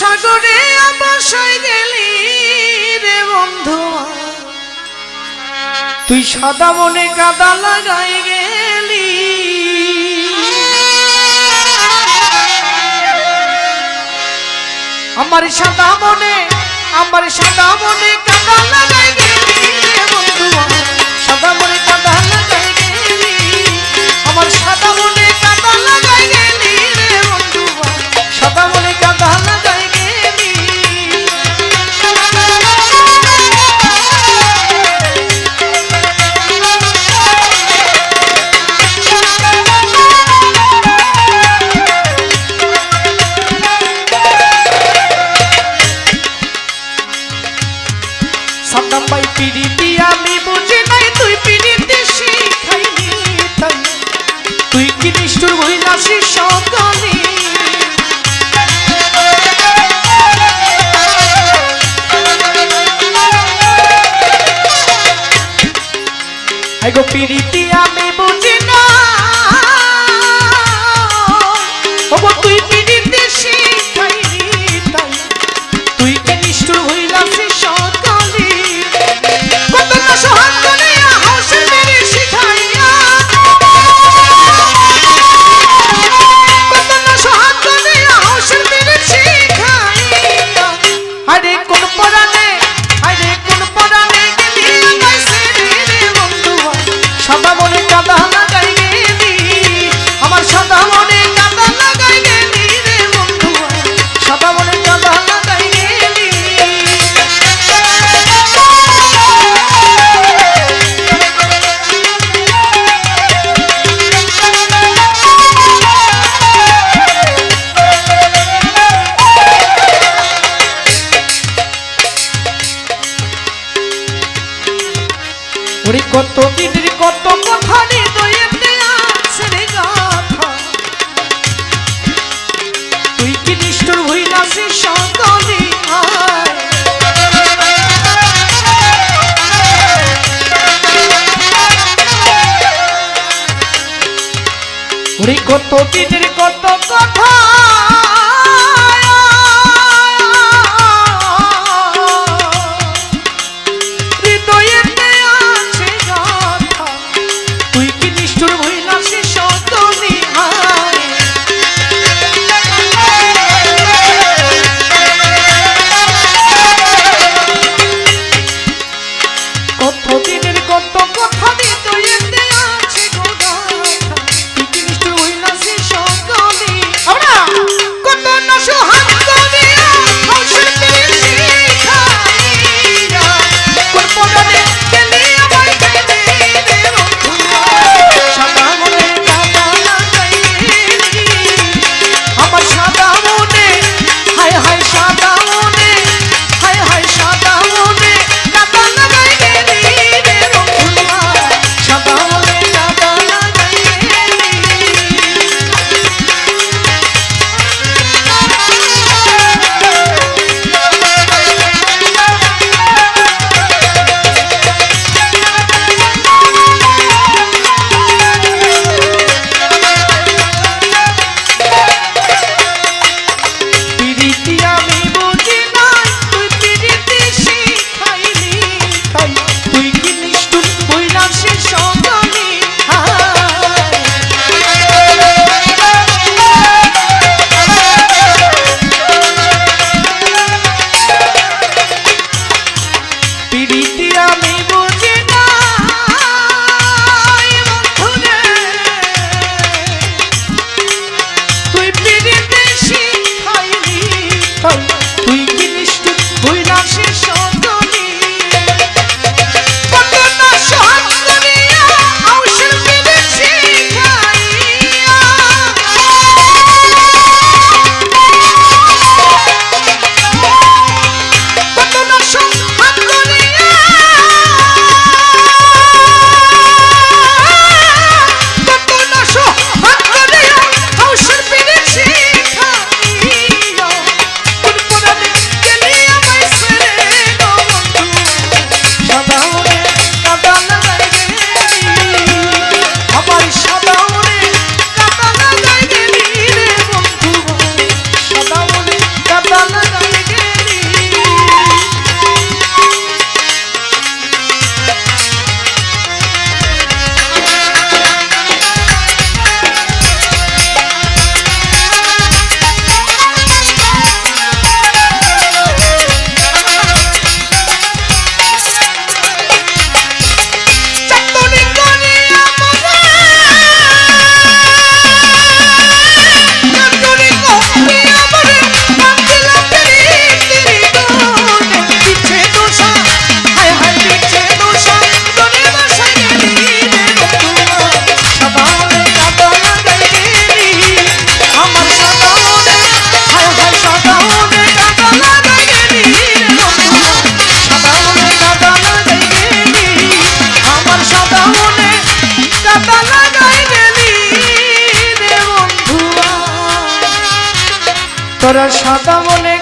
সাগরে আবাসায় গেলি রে বন্ধু। তুই সাদা মনে কাদা লাগাই গেলি। আমার সাদা মনে, আমার সাদা মনে কাদা লাগাই গেলি। তুই কি নিষ্ঠুর বহিলাসি সকলে গো পিরিতি আমি বুঝি না। তুই পরাণে কত দিনের কত কথা। তোরা সাদা মনে